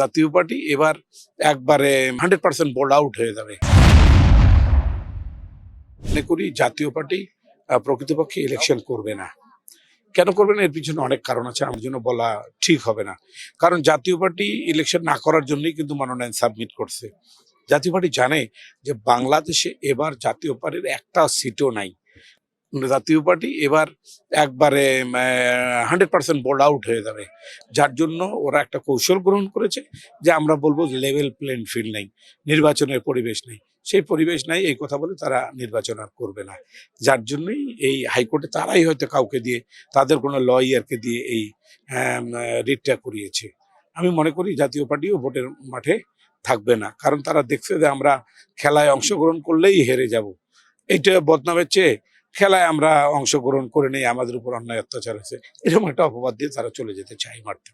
জাতীয় পার্টি, এবার একবারে হান্ড্রেড পার্সেন্ট বোল্ড আউট হয়ে যাবে। মনে করি জাতীয় পার্টি প্রকৃতপক্ষে ইলেকশন করবে না। কেন করবে না? এর পিছনে অনেক কারণ আছে, আমার জন্য বলা ঠিক হবে না। কারণ জাতীয় পার্টি ইলেকশন না করার জন্যই কিন্তু মনোনয়ন সাবমিট করছে। জাতীয় পার্টি জানে যে বাংলাদেশে এবার জাতীয় পার্টির একটা সিটও নাই। জাতীয় পার্টি, এবার একবারে হান্ড্রেড পার্সেন্ট বোল্ড আউট হয়ে যাবে। যার জন্য ওরা একটা কৌশল গ্রহণ করেছে যে আমরা বলব লেভেল প্লেন ফিল্ড নেই, নির্বাচনের পরিবেশ নেই। সেই পরিবেশ নাই, এই কথা বলে তারা নির্বাচন আর করবে না। যার জন্যই এই হাইকোর্টে তারাই হয়তো কাউকে দিয়ে, তাদের কোনো লয়ারকে দিয়ে এই রিটটা করিয়েছে। আমি মনে করি জাতীয় পার্টিও ভোটের মাঠে থাকবে না। কারণ তারা দেখছে যে আমরা খেলায় অংশগ্রহণ করলেই হেরে যাব। এইটা বদনামের চেয়ে খেলায় আমরা অংশগ্রহণ করে নেই আমাদের উপর অন্যায় অত্যাচার হয়েছে, এরকম একটা অপবাদ দিয়ে তারা চলে যেতে চাই মারতে